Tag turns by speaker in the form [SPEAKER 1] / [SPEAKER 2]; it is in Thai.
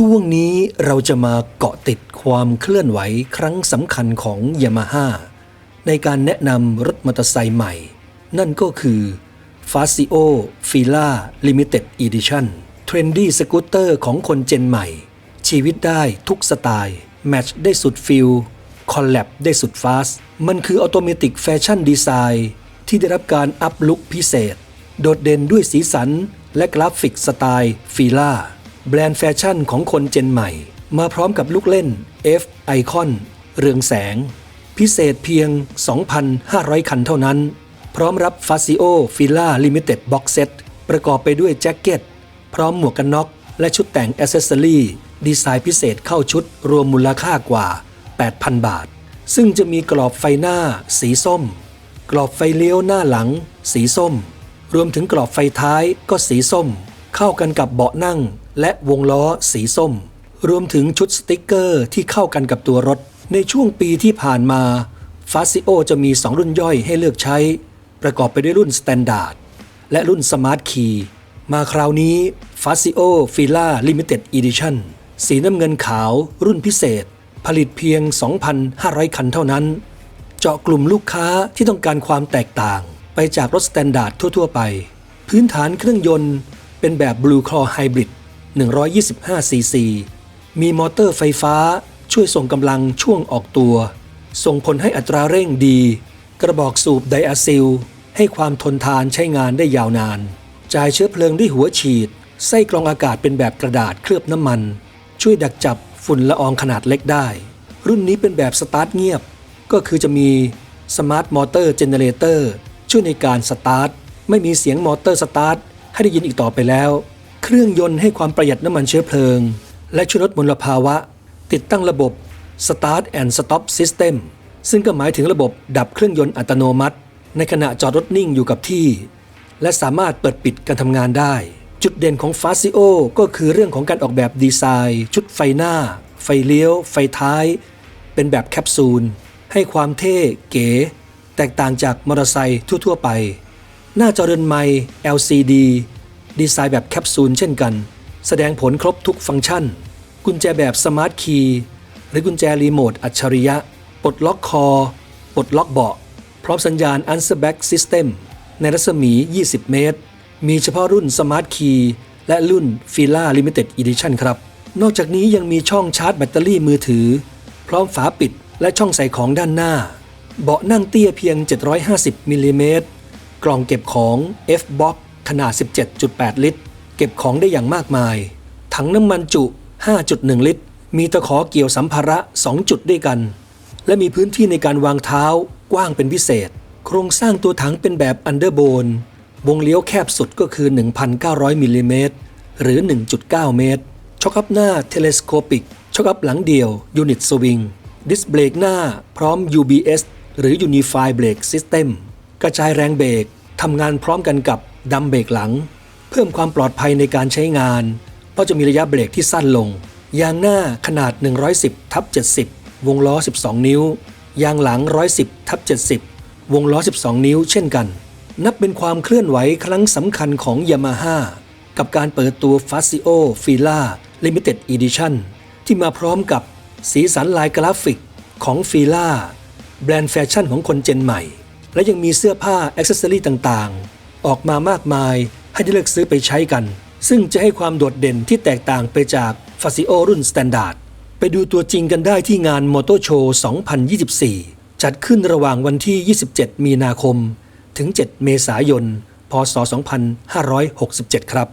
[SPEAKER 1] ช่วงนี้เราจะมาเกาะติดความเคลื่อนไหวครั้งสำคัญของยามาฮ่าในการแนะนำรถมอเตอร์ไซค์ใหม่ นั่นก็คือ f a s i o Fila Limited Edition เทรนดี้สกูตเตอร์ของคนเจนใหม่ ชีวิตได้ทุกสไตล์ แมทช์ได้สุดฟิลคอลแลบได้สุดฟาสมันคือออโตเมติกแฟชั่นดีไซน์ที่ได้รับการอัพลุคพิเศษ โดดเด่นด้วยสีสันและกราฟิกสไตล์ฟีล่า แบรนด์แฟชั่นของคนเจนใหม่ มาพร้อมกับลูกเล่น F ไอคอนเรืองแสง พิเศษเพียง 2,500 คันเท่านั้น พร้อมรับ f a s i o f i l a Limited Box Set ประกอบไปด้วยแจ็คเก็ต พร้อมหมวกกันน็อกและชุดแต่งอ c เซสซอรี่ดีไซน์พิเศษเข้าชุดรวมมูลค่ากว่า 8,000 บาท ซึ่งจะมีกรอบไฟหน้า สีส้ม กรอบไฟเลี้ยวหน้าหลัง สีส้ม รวมถึงกรอบไฟท้ายก็สีส้ม เข้ากันกับเบาะนั่ง และวงล้อสีส้ม รวมถึงชุดสติกเกอร์ที่เข้ากันกับตัวรถ ในช่วงปีที่ผ่านมาฟาซิโอจะมี 2 รุ่นย่อยให้เลือกใช้ ประกอบไปด้วยรุ่น Standard และรุ่น Smart Key มาคราวนี้ f a s i o Fila Limited Edition สีน้ำเงินขาวรุ่นพิเศษ ผลิตเพียง 2,500 คันเท่านั้น เจาะกลุ่มลูกค้าที่ต้องการความแตกต่างไปจากรถสแตนดาร์ดทั่ว ๆ ไป พื้นฐานเครื่องยนต์เป็นแบบ Blue Claw Hybrid 125 cc มีมอเตอร์ไฟฟ้าช่วยส่งกำลังช่วงออกตัว ส่งผลให้อัตราเร่งดี กระบอกสูบไดอะซิล ให้ความทนทานใช้งานได้ยาวนาน จ่ายเชื้อเพลิงด้วยหัวฉีด ไส้กรองอากาศเป็นแบบกระดาษเคลือบน้ำมัน ช่วยดักจับฝุ่นละอองขนาดเล็กได้ รุ่นนี้เป็นแบบสตาร์ทเงียบ ก็คือจะมีสมาร์ทมอเตอร์เจเนเรเตอร์ช่วยในการสตาร์ทไม่มีเสียงมอเตอร์สตาร์ทให้ได้ยินอีกต่อไปแล้ว เครื่องยนต์ให้ความประหยัดน้ำมันเชื้อเพลิง และช่วยลดมลภาวะ ติดตั้งระบบ Start and Stop System ซึ่งก็หมายถึงระบบดับเครื่องยนต์อัตโนมัติ ในขณะจอดรถนิ่งอยู่กับที่ และสามารถเปิดปิดการทำงานได้ จุดเด่นของ f a s i o ก็คือเรื่องของการออกแบบดีไซน์ ชุดไฟหน้า ไฟเลี้ยว ไฟท้าย เป็นแบบแคปซูล ให้ความเท่เก๋ แตกต่างจากมอเตอร์ไซค์ทั่ว ๆ ไป หน้าจอเรือนไม้ LCD ดีไซน์แบบแคปซูลเช่นกัน แสดงผลครบทุกฟังก์ชัน กุญแจแบบสมาร์ทคีย์หรือกุญแจรีโมทอัจฉริยะ ปลดล็อกคอ ปลดล็อกเบาะ พร้อมสัญญาณ Answer Back System ในรัศมี 20 เมตร มีเฉพาะรุ่น Smart Key และรุ่น Fila Limited Edition ครับ นอกจากนี้ยังมีช่องชาร์จแบตเตอรี่มือถือ พร้อมฝาปิดและช่องใส่ของด้านหน้า เบาะนั่งเตี้ยเพียง 750มิลลิเมตรกล่องเก็บของ F-Box ขนาด 17.8 ลิตร เก็บของได้อย่างมากมาย ถังน้ำมันจุ 5.1 ลิตร มีตะขอเกี่ยวสัมภาระ 2 จุดด้วยกัน และมีพื้นที่ในการวางเท้ากว้างเป็นพิเศษ โครงสร้างตัวถังเป็นแบบอันเดอร์โบน วงเลี้ยวแคบสุดก็คือ 1,900 มิลลิเมตร หรือ 1.9 เมตร ช็อคอัพหน้าเทเลสโคปิก ช็อคอัพหลังเดียว ยูนิตสวิง ดิสเบรกหน้า พร้อม UBS หรือ Unified Brake System กระจายแรงเบรกทำงานพร้อมกันกับ ดัมเบรกหลัง เพิ่มความปลอดภัยในการใช้งาน เพราะจะมีระยะเบรกที่สั้นลง ยางหน้าขนาด 110ทับ70 วงล้อ 12 นิ้ว ยางหลัง 110ทับ70 วงล้อ 12 นิ้ว เช่นกัน นับเป็นความเคลื่อนไหวครั้งสำคัญของ Yamaha กับการเปิดตัว f a s i o Fila Limited Edition ที่มาพร้อมกับสีสันลายกราฟิกของ Fila แบรนด์แฟชั่นของคนเจนใหม่ และยังมีเสื้อผ้าอ็อกเซสซอรี่ต่างๆ ออกมามากมาย ให้ได้เลือกซื้อไปใช้กัน ซึ่งจะให้ความโดดเด่นที่แตกต่างไปจากฟาซิโอรุ่นสแตนดาร์ดไปดูตัวจริงกันได้ที่งานมอเตอร์โชว์2024 จัดขึ้นระหว่างวันที่ 27 มีนาคม ถึง 7 เมษายน พศ 2567 ครับ